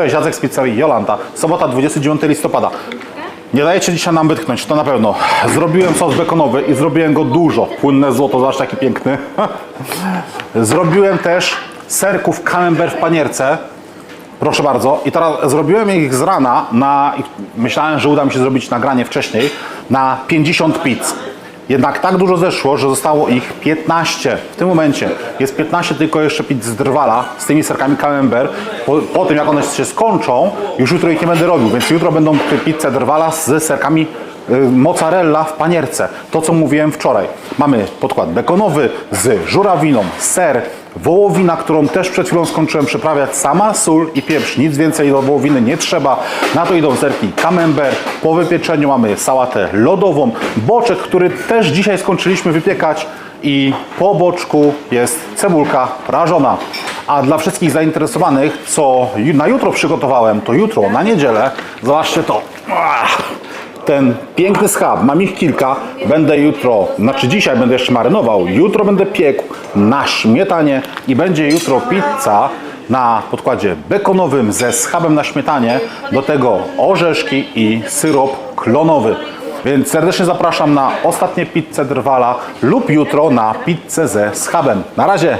Cześć, Jacek z pizzerii Jolanta. Sobota 29 listopada. Nie dajecie dzisiaj nam wytknąć, to na pewno. Zrobiłem sos bekonowy i zrobiłem go dużo. Płynne złoto, zobacz taki piękny. Zrobiłem też serków camembert w panierce. Proszę bardzo. I teraz zrobiłem ich z rana na... Myślałem, że uda mi się zrobić nagranie wcześniej. Na 50 pizz. Jednak tak dużo zeszło, że zostało ich 15. W tym momencie jest 15 tylko jeszcze pizz z drwala z tymi serkami camembert. Po, po tym jak one się skończą, już jutro ich nie będę robił, więc jutro będą te pizze drwala z serkami mozzarella w panierce. To co mówiłem wczoraj. Mamy podkład bekonowy z żurawiną, ser, wołowina, którą też przed chwilą skończyłem przyprawiać, sama sól i pieprz, nic więcej do wołowiny nie trzeba. Na to idą serki camembert, po wypieczeniu mamy sałatę lodową, boczek, który też dzisiaj skończyliśmy wypiekać i po boczku jest cebulka prażona. A dla wszystkich zainteresowanych, co na jutro przygotowałem, to jutro, na niedzielę, zobaczcie to. Ten piękny schab, mam ich kilka, będę jutro, znaczy dzisiaj będę jeszcze marynował, jutro będę piekł na śmietanie i będzie jutro pizza na podkładzie bekonowym ze schabem na śmietanie, do tego orzeszki i syrop klonowy. Więc serdecznie zapraszam na ostatnie pizzę Drwala lub jutro na pizzę ze schabem. Na razie!